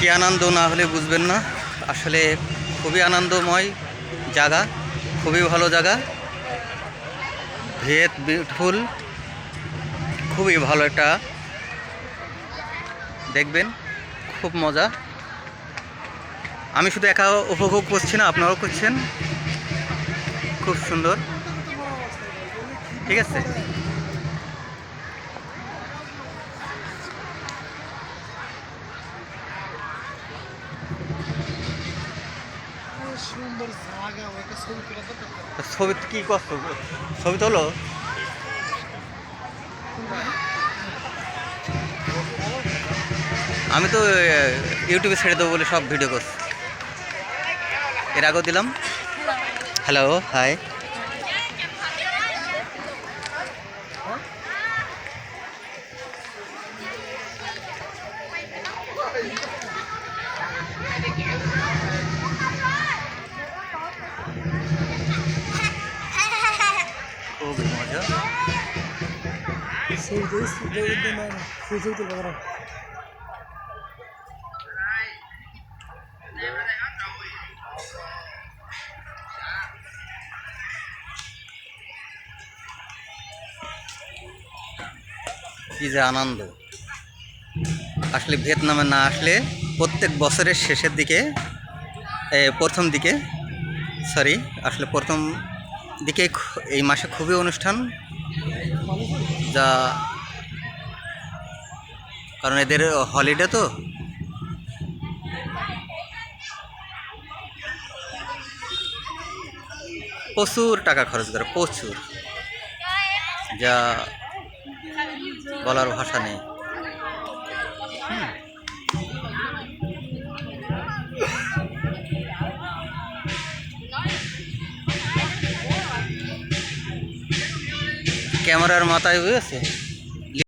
কি আনন্দ না হলে বুঝবেন না। আসলে খুবই আনন্দময় জায়গা, খুবই ভালো জায়গা। ভেদ বিউটিফুল খুবই ভালো একটা দেখবেন, খুব মজা। আমি শুধু একা উপভোগ করছি না, আপনারাও করছেন। খুব সুন্দর। ঠিক আছে? ছবি কি করছ? ছবি তোলো। আমি তো ইউটিউবে ছেড়ে দেবো বলে সব ভিডিও করছি। এর আগেও দিলাম। হ্যালো হাই কি যে আনন্দ। আসলে ভিয়েতনামে না আসলে প্রত্যেক বছরের শেষের দিকে প্রথম দিকে সরি আসলে প্রথম দিকে এই মাসে খুবই অনুষ্ঠান, যা কারণ এদের হলিডে তো। প্রচুর টাকা খরচ করে, প্রচুর। যা বলার ভাষা নেই। ক্যামেরার মাথায় বুঝেছে